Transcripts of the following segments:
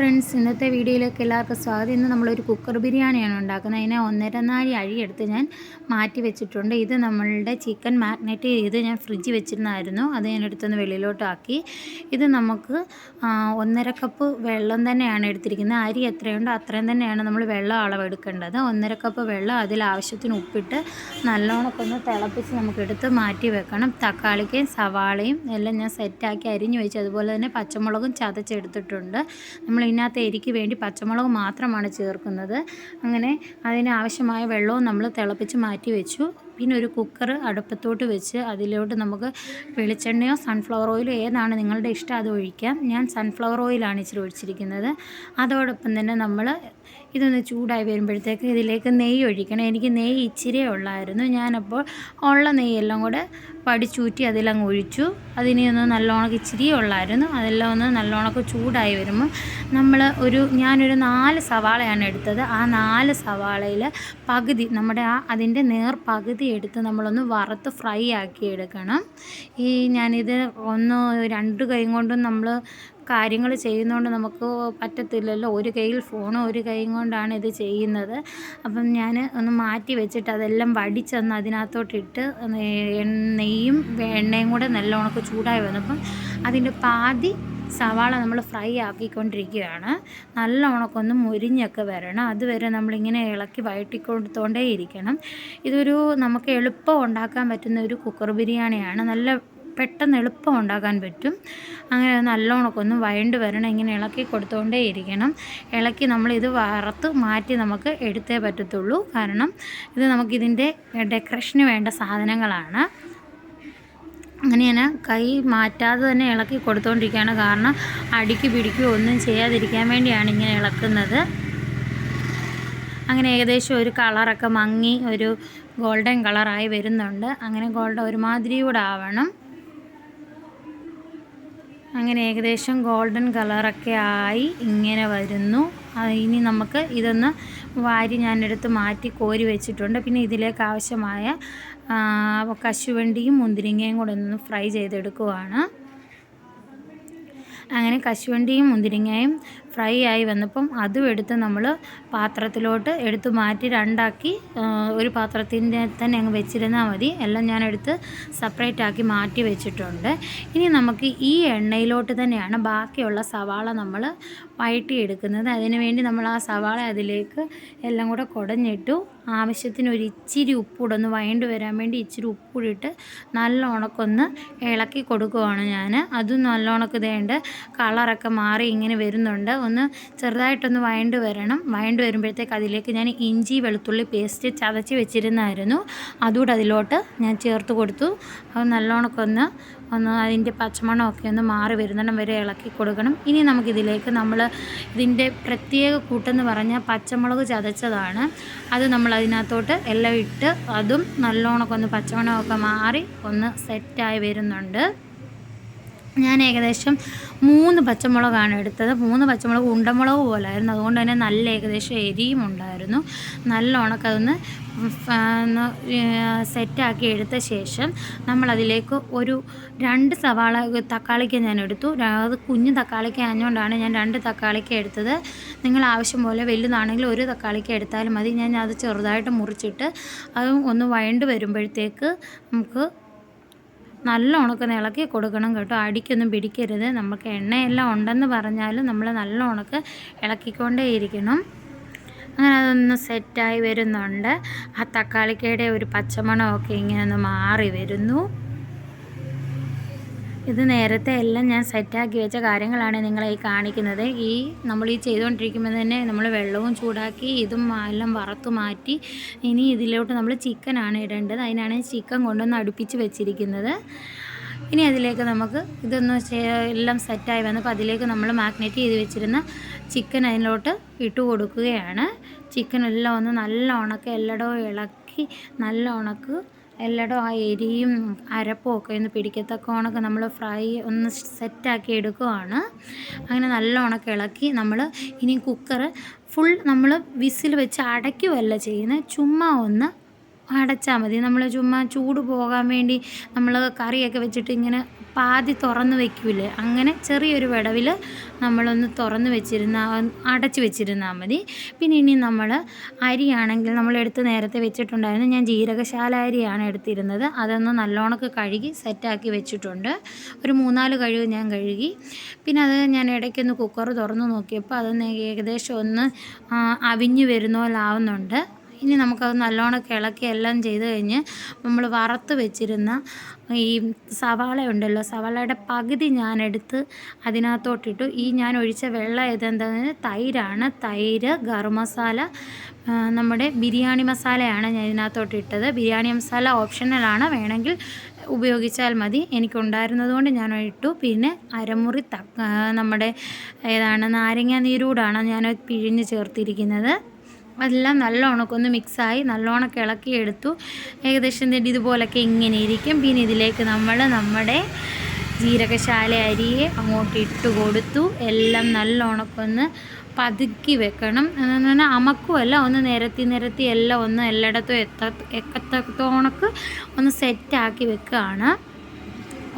Friends ഇന്നത്തെ വീഡിയോയിലേക്ക് എല്ലാവർക്കും സ്വാഗതം. ഇന്ന് നമ്മളൊരു കുക്കർ ബിരിയാണിയാണ് ഉണ്ടാക്കുന്നത്. അതിനെ ഒന്നര നാഴി അഴിയെടുത്ത് ഞാൻ മാറ്റി വെച്ചിട്ടുണ്ട്. ഇത് നമ്മളുടെ ചിക്കൻ മാഗ്നേറ്റ് ചെയ്ത് ഞാൻ ഫ്രിഡ്ജ് വെച്ചിരുന്നായിരുന്നു. അത് ഞാൻ എടുത്തൊന്ന് വെളിയിലോട്ട് ആക്കി ഇത് നമുക്ക് ഒന്നര കപ്പ് വെള്ളം തന്നെയാണ് എടുത്തിരിക്കുന്നത്. അരി എത്രയുണ്ടോ അത്രയും തന്നെയാണ് നമ്മൾ വെള്ളം അളവെടുക്കേണ്ടത്. ഒന്നര കപ്പ് വെള്ളം അതിൽ ആവശ്യത്തിന് ഉപ്പിട്ട് നല്ലോണം ഒന്ന് തിളപ്പിച്ച് നമുക്കെടുത്ത് മാറ്റി വെക്കണം. തക്കാളിക്കയും സവാളയും എല്ലാം ഞാൻ സെറ്റാക്കി അരിഞ്ഞു വെച്ച് അതുപോലെ തന്നെ പച്ചമുളകും ചതച്ചെടുത്തിട്ടുണ്ട്. നമ്മൾ ഇതിനകത്ത് എരിക്ക് വേണ്ടി പച്ചമുളക് മാത്രമാണ് ചേർക്കുന്നത്. അങ്ങനെ അതിനാവശ്യമായ വെള്ളവും നമ്മൾ തിളപ്പിച്ച് മാറ്റി വെച്ചു. പിന്നെ ഒരു കുക്കർ അടുപ്പത്തോട്ട് വെച്ച് അതിലോട്ട് നമുക്ക് വെളിച്ചെണ്ണയോ സൺഫ്ലവർ ഓയിലോ ഏതാണ് നിങ്ങളുടെ ഇഷ്ടം അത് ഒഴിക്കാം. ഞാൻ സൺഫ്ലവർ ഓയിലാണ് ഇച്ചിരി ഒഴിച്ചിരിക്കുന്നത്. അതോടൊപ്പം തന്നെ നമ്മൾ ഇതൊന്ന് ചൂടായി വരുമ്പോഴത്തേക്ക് ഇതിലേക്ക് നെയ്യ് ഒഴിക്കണം. എനിക്ക് നെയ്യ് ഇച്ചിരിയേ ഉള്ളായിരുന്നു. ഞാനപ്പോൾ ഉള്ള നെയ്യെല്ലാം കൂടെ പടിച്ചൂറ്റി അതിലങ്ങ് ഒഴിച്ചു. അതിനെ ഒന്ന് നല്ലോണം ഉള്ളായിരുന്നു. അതെല്ലാം ഒന്ന് നല്ലോണമൊക്കെ ചൂടായി വരുമ്പോൾ നമ്മൾ ഒരു ഞാനൊരു നാല് സവാളയാണ് എടുത്തത്. ആ നാല് സവാളയിൽ പകുതി നമ്മുടെ ആ അതിന്റെ നേർ പകുതി എടുത്ത് നമ്മളൊന്ന് വറുത്ത് ഫ്രൈ ആക്കി എടുക്കണം. ഈ ഞാനിത് ഒന്ന് രണ്ട് കൈ കൊണ്ടും നമ്മൾ കാര്യങ്ങൾ ചെയ്യുന്നതുകൊണ്ട് നമുക്ക് പറ്റത്തില്ലല്ലോ. ഒരു കൈയിൽ ഫോണും ഒരു കൈ കൊണ്ടാണ് ഇത് ചെയ്യുന്നത്. അപ്പം ഞാൻ ഒന്ന് മാറ്റി വെച്ചിട്ട് അതെല്ലാം വടിച്ചൊന്ന് അതിനകത്തോട്ടിട്ട് നെയ്യും എണ്ണയും കൂടെ നല്ലോണമൊക്കെ ചൂടായി വന്നപ്പം അതിന്റെ പാതി സവാള നമ്മൾ ഫ്രൈ ആക്കിക്കൊണ്ടിരിക്കുകയാണ്. നല്ല ഉണക്കൊന്ന് മുരിഞ്ഞൊക്കെ വരണം. അതുവരെ നമ്മളിങ്ങനെ ഇളക്കി വഴട്ടിക്കൊടുത്തോണ്ടേ ഇരിക്കണം ഇതൊരു നമുക്ക് എളുപ്പം ഉണ്ടാക്കാൻ പറ്റുന്ന ഒരു കുക്കർ ബിരിയാണിയാണ്. നല്ല പെട്ടെന്ന് എളുപ്പം ഉണ്ടാക്കാൻ പറ്റും. അങ്ങനെ നല്ലോണമൊക്കെ വഴണ്ട് വരണം. ഇങ്ങനെ ഇളക്കി കൊടുത്തുകൊണ്ടേ ഇരിക്കണം ഇളക്കി നമ്മളിത് വറുത്ത് മാറ്റി നമുക്ക് എടുത്തേ പറ്റത്തുള്ളൂ. കാരണം ഇത് നമുക്കിതിന്റെ ഡെക്കറേഷന് വേണ്ട സാധനങ്ങളാണ്. അങ്ങനെ ഞാൻ കൈ മാറ്റാതെ തന്നെ ഇളക്കി കൊടുത്തുകൊണ്ടിരിക്കുകയാണ് കാരണം അടിക്ക് പിടിക്കുകയോ ഒന്നും ചെയ്യാതിരിക്കാൻ വേണ്ടിയാണ് ഇങ്ങനെ ഇളക്കുന്നത്. അങ്ങനെ ഏകദേശം ഒരു കളറൊക്കെ മങ്ങി ഒരു ഗോൾഡൻ കളറായി വരുന്നുണ്ട്. അങ്ങനെ ഗോൾഡൻ ഒരുമാതിരി കൂടെ ആവണം. അങ്ങനെ ഏകദേശം ഗോൾഡൻ കളറൊക്കെ ആയി ഇങ്ങനെ വരുന്നു. ഇനി നമുക്ക് ഇതൊന്ന് വാരി ഞാനെടുത്ത് മാറ്റി കോരി വെച്ചിട്ടുണ്ട്. പിന്നെ ഇതിലേക്ക് ആവശ്യമായ കശുവണ്ടിയും മുന്തിരിങ്ങയും കൂടെ ഒന്ന് ഫ്രൈ ചെയ്തെടുക്കുവാണ്. അങ്ങനെ കശുവണ്ടിയും മുന്തിരിങ്ങയും ഫ്രൈ ആയി വന്നപ്പം അതും എടുത്ത് നമ്മൾ പാത്രത്തിലോട്ട് എടുത്ത് മാറ്റി രണ്ടാക്കി ഒരു പാത്രത്തിന്റെ തന്നെ അങ്ങ് വെച്ചിരുന്നാൽ മതി. എല്ലാം ഞാൻ എടുത്ത് സെപ്പറേറ്റ് ആക്കി മാറ്റി വെച്ചിട്ടുണ്ട്. ഇനി നമുക്ക് ഈ എണ്ണയിലോട്ട് തന്നെയാണ് ബാക്കിയുള്ള സവാള നമ്മൾ വഴറ്റിയെടുക്കുന്നത്. അതിന് വേണ്ടി നമ്മൾ ആ സവാള അതിലേക്ക് എല്ലാം കൂടെ കുടഞ്ഞിട്ടു ആവശ്യത്തിന് ഒരു ഇച്ചിരി ഉപ്പൂടെ ഒന്ന് വയണ്ട് വരാൻ വേണ്ടി ഇച്ചിരി ഉപ്പൂടിട്ട് നല്ല ഉണക്കൊന്ന് ഇളക്കി കൊടുക്കുവാണ് ഞാൻ. അതും നല്ല ഉണക്ക് ഇതേണ്ട കളറൊക്കെ മാറി ഇങ്ങനെ വരുന്നുണ്ട്. ഒന്ന് ചെറുതായിട്ടൊന്ന് വഴണ്ട് വരണം. വഴണ്ട് വരുമ്പോഴത്തേക്ക് അതിലേക്ക് ഞാൻ ഇഞ്ചി വെളുത്തുള്ളി പേസ്റ്റ് ചതച്ച് വെച്ചിരുന്നായിരുന്നു. അതുകൂടെ അതിലോട്ട് ഞാൻ ചേർത്ത് കൊടുത്തു. അത് നല്ലോണക്കൊന്ന് ഒന്ന് അതിന്റെ പച്ചമണമൊക്കെ ഒന്ന് മാറി വരുന്നിടം വരെ ഇളക്കി കൊടുക്കണം. ഇനി നമുക്കിതിലേക്ക് നമ്മൾ ഇതിന്റെ പ്രത്യേക കൂട്ടെന്ന് പറഞ്ഞാൽ പച്ചമുളക് ചതച്ചതാണ്. അത് നമ്മൾ അതിനകത്തോട്ട് എല്ലാം ഇട്ട് അതും നല്ലോണമൊക്കെ ഒന്ന് പച്ചമണമൊക്കെ മാറി ഒന്ന് സെറ്റായി വരുന്നുണ്ട്. ഞാൻ ഏകദേശം മൂന്ന് പച്ചമുളകാണ് എടുത്തത്. മൂന്ന് പച്ചമുളക് ഉണ്ടമുളക് പോലായിരുന്നു. അതുകൊണ്ട് തന്നെ നല്ല ഏകദേശം എരിയും ഉണ്ടായിരുന്നു. നല്ല ഉണക്കതൊന്ന് സെറ്റാക്കി എടുത്ത ശേഷം നമ്മളതിലേക്ക് ഒരു രണ്ട് സവാള തക്കാളിക്ക് ഞാൻ എടുത്തു. അത് കുഞ്ഞു തക്കാളിക്ക് ആഞ്ഞുകൊണ്ടാണ് ഞാൻ രണ്ട് തക്കാളിക്ക് എടുത്തത്. നിങ്ങൾ ആവശ്യം പോലെ വലുതാണെങ്കിൽ ഒരു തക്കാളിക്ക് എടുത്താലും മതി. ഞാൻ അത് ചെറുതായിട്ട് മുറിച്ചിട്ട് അത് ഒന്ന് വഴണ്ട് വരുമ്പോഴത്തേക്ക് നമുക്ക് നല്ല ഉണക്ക് ഇളക്കി കൊടുക്കണം കേട്ടോ. അടിക്കൊന്നും പിടിക്കരുത്. നമുക്ക് എണ്ണയെല്ലാം ഉണ്ടെന്ന് പറഞ്ഞാലും നമ്മൾ നല്ല ഉണക്ക് ഇളക്കിക്കൊണ്ടേ ഇരിക്കണം. അങ്ങനെ അതൊന്ന് സെറ്റായി വരുന്നുണ്ട്. ആ തക്കാളിക്കയുടെ ഒരു പച്ചമണമൊക്കെ ഇങ്ങനെ ഒന്ന് മാറി വരുന്നു. ഇത് നേരത്തെ എല്ലാം ഞാൻ സെറ്റാക്കി വെച്ച കാര്യങ്ങളാണ് നിങ്ങളെ ഈ കാണിക്കുന്നത്. ഈ നമ്മൾ ഈ ചെയ്തുകൊണ്ടിരിക്കുമ്പോൾ തന്നെ നമ്മൾ വെള്ളവും ചൂടാക്കി ഇതും എല്ലാം വറുത്ത് മാറ്റി ഇനി ഇതിലോട്ട് നമ്മൾ ചിക്കനാണ് ഇടേണ്ടത്. അതിനാണ് ചിക്കൻ കൊണ്ടുവന്ന് അടുപ്പിച്ച് വെച്ചിരിക്കുന്നത്. ഇനി അതിലേക്ക് നമുക്ക് ഇതൊന്ന് എല്ലാം സെറ്റായി വന്നപ്പോൾ അതിലേക്ക് നമ്മൾ മാഗ്നേറ്റ് ചെയ്ത് വെച്ചിരുന്ന ചിക്കൻ അതിലോട്ട് ഇട്ട് കൊടുക്കുകയാണ്. ചിക്കൻ എല്ലാം ഒന്ന് നല്ല ഉണക്ക് എല്ലായിടവും ഇളക്കി നല്ല ഉണക്ക് എല്ലായിടവും ആ എരിയും അരപ്പും ഒക്കെ ഒന്ന് പിടിക്കത്തക്ക ഉണക്ക് നമ്മൾ ഫ്രൈ ഒന്ന് സെറ്റാക്കി എടുക്കുവാണ്. അങ്ങനെ നല്ല ഉണക്ക് ഇളക്കി നമ്മൾ ഇനി കുക്കർ ഫുൾ നമ്മൾ വിസിൽ വെച്ച് അടയ്ക്കുമല്ല ചെയ്യുന്നത് ചുമ്മാ ഒന്ന് അടച്ചാൽ മതി. നമ്മൾ ചുമ്മാ ചൂട് പോകാൻ വേണ്ടി നമ്മൾ കറിയൊക്കെ വെച്ചിട്ട് ഇങ്ങനെ പാതി തുറന്ന് വയ്ക്കൂലേ അങ്ങനെ ചെറിയൊരു വിടവിൽ നമ്മളൊന്ന് തുറന്ന് വെച്ചിരുന്ന അടച്ച് വെച്ചിരുന്നാൽ മതി. പിന്നെ ഇനി നമ്മൾ അരിയാണെങ്കിൽ നമ്മൾ എടുത്ത് നേരത്തെ വെച്ചിട്ടുണ്ടായിരുന്നു. ഞാൻ ജീരകശാല അരിയാണ് എടുത്തിരുന്നത്. അതൊന്ന് നല്ലോണക്ക് കഴുകി സെറ്റാക്കി വെച്ചിട്ടുണ്ട്. ഒരു മൂന്നാൽ കഴുകി ഞാൻ കഴുകി. പിന്നെ അത് ഞാൻ ഇടയ്ക്കൊന്ന് കുക്കർ തുറന്ന് നോക്കിയപ്പോൾ അതൊന്ന് ഏകദേശം ഒന്ന് അവിഞ്ഞ് വരുന്ന പോലെ ആവുന്നുണ്ട്. ഇനി നമുക്കത് നല്ലോണം കിളക്കി എല്ലാം ചെയ്ത് കഴിഞ്ഞ് നമ്മൾ വറുത്ത് വെച്ചിരുന്ന ഈ സവാള ഉണ്ടല്ലോ സവാളയുടെ പകുതി ഞാനെടുത്ത് അതിനകത്തോട്ടിട്ടു. ഈ ഞാൻ ഒഴിച്ച വെള്ളം ഇതെന്താണെന്ന് തൈരാണ്. തൈര് ഗരം മസാല നമ്മുടെ ബിരിയാണി മസാലയാണ് ഞാൻ ഇതിനകത്തോട്ട് ഇട്ടത് ബിരിയാണി മസാല ഓപ്ഷണലാണ് വേണമെങ്കിൽ ഉപയോഗിച്ചാൽ മതി. എനിക്കുണ്ടായിരുന്നത് കൊണ്ട് ഞാൻ ഇട്ടു. പിന്നെ അരമുറി തക്ക നമ്മുടെ ഏതാണ് നാരങ്ങ നീരൂടാണ് ഞാൻ പിഴിഞ്ഞ് ചേർത്തിരിക്കുന്നത്. എല്ലാം നല്ലോണം ഒന്ന് മിക്സായി നല്ലോണം ഇളക്കിയെടുത്തു. ഏകദേശം ഇതുപോലൊക്കെ ഇങ്ങനെ ഇരിക്കും. പിന്നെ ഇതിലേക്ക് നമ്മൾ നമ്മുടെ ജീരകശാല അരിയെ അങ്ങോട്ട് ഇട്ട് കൊടുത്തു. എല്ലാം നല്ലോണക്കൊന്ന് പതുക്കി വെക്കണം. എന്ന് പറഞ്ഞാൽ അമക്കുമല്ല ഒന്ന് നിരത്തി നിരത്തി എല്ലാം ഒന്ന് എല്ലായിടത്തും എത്ത എക്കത്തോണക്ക് ഒന്ന് സെറ്റാക്കി വെക്കുകയാണ്.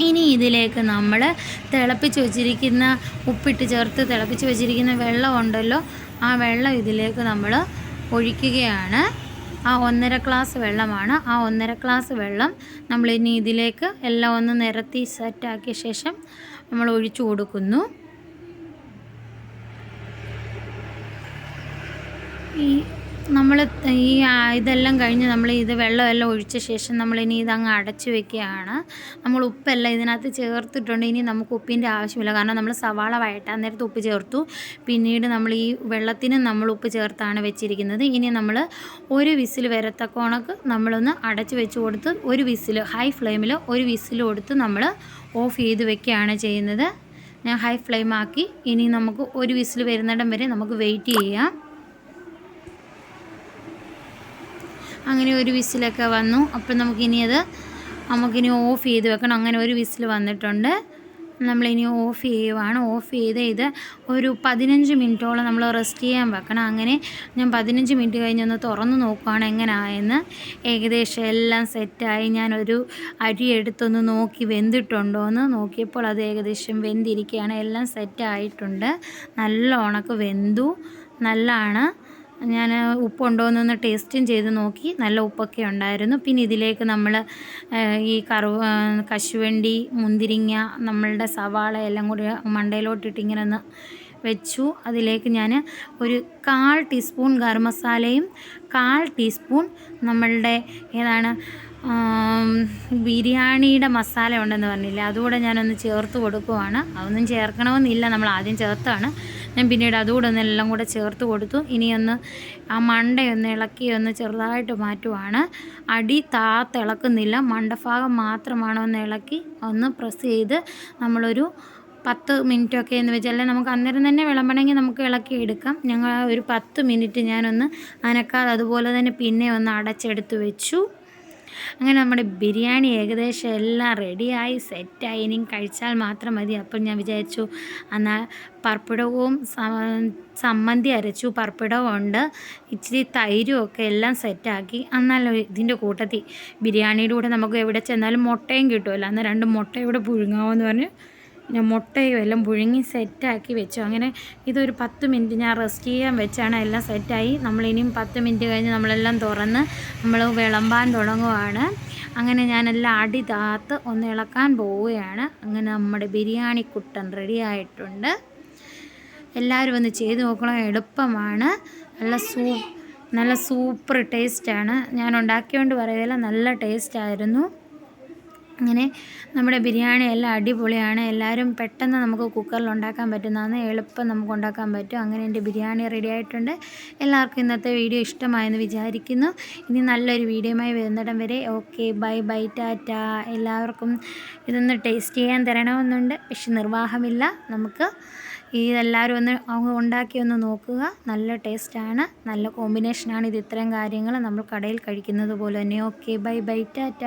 ഇനി ഇതിലേക്ക് നമ്മൾ തിളപ്പിച്ച് വെച്ചിരിക്കുന്ന ഉപ്പിട്ട് ചേർത്ത് തിളപ്പിച്ച് വെച്ചിരിക്കുന്ന വെള്ളം ഉണ്ടല്ലോ ആ വെള്ളം ഇതിലേക്ക് നമ്മൾ ഒഴിക്കുകയാണ്. ആ ഒന്നര ഗ്ലാസ് വെള്ളമാണ്. ആ ഒന്നര ഗ്ലാസ് വെള്ളം നമ്മൾ ഇനി ഇതിലേക്ക് എല്ലാം ഒന്ന് നിരത്തി സെറ്റാക്കിയ ശേഷം നമ്മൾ ഒഴിച്ചു കൊടുക്കുന്നു. ഈ നമ്മൾ ഈ ഇതെല്ലാം കഴിഞ്ഞ് നമ്മൾ ഇത് വെള്ളമെല്ലാം ഒഴിച്ച ശേഷം നമ്മൾ ഇനി ഇതങ്ങ് അടച്ചു വെക്കുകയാണ്. നമ്മൾ ഉപ്പെല്ലാം ഇതിനകത്ത് ചേർത്തിട്ടുണ്ട്. ഇനി നമുക്ക് ഉപ്പിന്റെ ആവശ്യമില്ല. കാരണം നമ്മൾ സവാള വഴറ്റാൻ നേരത്ത് ഉപ്പ് ചേർത്തു. പിന്നീട് നമ്മൾ ഈ വെള്ളത്തിന് നമ്മൾ ഉപ്പ് ചേർത്താണ് വെച്ചിരിക്കുന്നത്. ഇനി നമ്മൾ ഒരു വിസിൽ വരത്തക്കോണക്ക് നമ്മളൊന്ന് അടച്ചു വെച്ച് കൊടുത്ത് ഒരു വിസിൽ ഹൈ ഫ്ലെയിമിൽ ഒരു വിസിൽ കൊടുത്ത് നമ്മൾ ഓഫ് ചെയ്ത് വെക്കുകയാണ് ചെയ്യുന്നത്. ഞാൻ ഹൈ ഫ്ലെയിം ആക്കി ഇനി നമുക്ക് ഒരു വിസിൽ വരുന്നിടം വരെ നമുക്ക് വെയിറ്റ് ചെയ്യാം. അങ്ങനെ ഒരു വിസിലൊക്കെ വന്നു. അപ്പം നമുക്കിനി അത് നമുക്കിനി ഓഫ് ചെയ്ത് വെക്കണം. അങ്ങനെ ഒരു വിസിൽ വന്നിട്ടുണ്ട്. നമ്മളിനി ഓഫ് ചെയ്യുവാണ്. ഓഫ് ചെയ്ത് ഇത് ഒരു പതിനഞ്ച് മിനിറ്റോളം നമ്മൾ റെസ്റ്റ് ചെയ്യാൻ വെക്കണം. അങ്ങനെ ഞാൻ പതിനഞ്ച് മിനിറ്റ് കഴിഞ്ഞൊന്ന് തുറന്ന് നോക്കുവാണ് എങ്ങനെയായെന്ന് ഏകദേശം എല്ലാം സെറ്റായി. ഞാനൊരു അരി എടുത്തൊന്ന് നോക്കി വെന്തിട്ടുണ്ടോ എന്ന് നോക്കിയപ്പോൾ അത് ഏകദേശം വെന്തിരിക്കുകയാണ്. എല്ലാം സെറ്റായിട്ടുണ്ട്. നല്ല ഉണക്ക് വെന്തു. നല്ലതാണ്. ഞാൻ ഉപ്പുണ്ടോ എന്നൊന്ന് ടേസ്റ്റും ചെയ്ത് നോക്കി. നല്ല ഉപ്പൊക്കെ ഉണ്ടായിരുന്നു. പിന്നെ ഇതിലേക്ക് നമ്മൾ ഈ കറുവ കശുവണ്ടി മുന്തിരിങ്ങ നമ്മളുടെ സവാള എല്ലാം കൂടി മണ്ടയിലോട്ടിട്ട് ഇങ്ങനെ ഒന്ന് വെച്ചു. അതിലേക്ക് ഞാൻ ഒരു കാൽ ടീസ്പൂൺ ഗരം മസാലയും കാൽ ടീസ്പൂൺ നമ്മളുടെ ഏതാണ് ബിരിയാണിയുടെ മസാല ഉണ്ടെന്ന് പറഞ്ഞില്ലേ അതുകൂടെ ഞാനൊന്ന് ചേർത്ത് കൊടുക്കുവാണ്. അതൊന്നും ചേർക്കണമെന്നില്ല നമ്മൾ ആദ്യം ചേർത്താണ്. ഞാൻ പിന്നീട് അതുകൂടെ ഒന്ന് എല്ലാം കൂടെ ചേർത്ത് കൊടുത്തു. ഇനിയൊന്ന് ആ മണ്ടയൊന്ന് ഇളക്കി ഒന്ന് ചെറുതായിട്ട് മാറ്റുവാണ്. അടി താത്തിളക്കുന്നില്ല മണ്ടഭാഗം മാത്രമാണ് ഒന്ന് ഇളക്കി ഒന്ന് പ്രസ് ചെയ്ത് നമ്മളൊരു പത്ത് മിനിറ്റൊക്കെ എന്ന് വെച്ചാൽ നമുക്ക് അന്നേരം തന്നെ വിളമ്പണമെങ്കിൽ നമുക്ക് ഇളക്കി എടുക്കാം. ഞങ്ങൾ ഒരു പത്ത് മിനിറ്റ് ഞാനൊന്ന് അനക്കാതെ അതുപോലെ തന്നെ പിന്നെ ഒന്ന് അടച്ചെടുത്ത് വെച്ചു. അങ്ങനെ നമ്മുടെ ബിരിയാണി ഏകദേശം എല്ലാം റെഡിയായി സെറ്റായി. ഇനിയും കഴിച്ചാൽ മാത്രം മതി. അപ്പോൾ ഞാൻ വിചാരിച്ചു എന്നാൽ പർപ്പിടവും സമ്മന്തി അരച്ചു. പർപ്പിടവും ഉണ്ട് ഇച്ചിരി തൈരും ഒക്കെ എല്ലാം സെറ്റാക്കി. എന്നാൽ ഇതിന്റെ കൂട്ടത്തിൽ ബിരിയാണിയുടെ കൂടെ നമുക്ക് എവിടെ ചെന്നാലും മുട്ടയും കിട്ടുമല്ലോ. അന്ന് രണ്ട് മുട്ട ഇവിടെ പുഴുങ്ങാമെന്ന് പറഞ്ഞ് ഞാൻ മുട്ടയും എല്ലാം പുഴുങ്ങി സെറ്റാക്കി വെച്ചു. അങ്ങനെ ഇതൊരു പത്ത് മിനിറ്റ് ഞാൻ റെസ്റ്റ് ചെയ്യാൻ വെച്ചാണ് എല്ലാം സെറ്റായി. നമ്മളിനിയും പത്ത് മിനിറ്റ് കഴിഞ്ഞ് നമ്മളെല്ലാം തുറന്ന് നമ്മൾ വിളമ്പാൻ തുടങ്ങുവാണ്. അങ്ങനെ ഞാനെല്ലാം അടി താത്ത് ഒന്ന് ഇളക്കാൻ പോവുകയാണ്. അങ്ങനെ നമ്മുടെ ബിരിയാണി കുട്ടൻ റെഡി ആയിട്ടുണ്ട്. എല്ലാവരും ഒന്ന് ചെയ്ത് നോക്കണം. എളുപ്പമാണ്. നല്ല സൂ നല്ല സൂപ്പർ ടേസ്റ്റാണ് ഞാൻ ഉണ്ടാക്കിയോണ്ട് പറയുകയില്ല നല്ല ടേസ്റ്റായിരുന്നു അങ്ങനെ നമ്മുടെ ബിരിയാണി എല്ലാം അടിപൊളിയാണ്. എല്ലാവരും പെട്ടെന്ന് നമുക്ക് കുക്കറിൽ ഉണ്ടാക്കാൻ പറ്റുന്നതാണ്. എളുപ്പം നമുക്ക് ഉണ്ടാക്കാൻ പറ്റും. അങ്ങനെ എന്റെ ബിരിയാണി റെഡി ആയിട്ടുണ്ട്. എല്ലാവർക്കും ഇന്നത്തെ വീഡിയോ ഇഷ്ടമായെന്ന് വിചാരിക്കുന്നു. ഇനി നല്ലൊരു വീഡിയോയുമായി വരുന്നിടം വരെ. Okay bye bye tata. എല്ലാവർക്കും ഇതൊന്ന് ടേസ്റ്റ് ചെയ്യാൻ തരണമെന്നുണ്ട്. പക്ഷെ നിർവാഹമില്ല. നമുക്ക് ഇതെല്ലാവരും ഒന്ന് ഉണ്ടാക്കി ഒന്ന് നോക്കുക. നല്ല ടേസ്റ്റാണ് നല്ല കോമ്പിനേഷനാണ് ഇത് ഇത്രയും കാര്യങ്ങൾ നമ്മൾ കടയിൽ കഴിക്കുന്നത് പോലെ തന്നെ. Okay bye bye tata.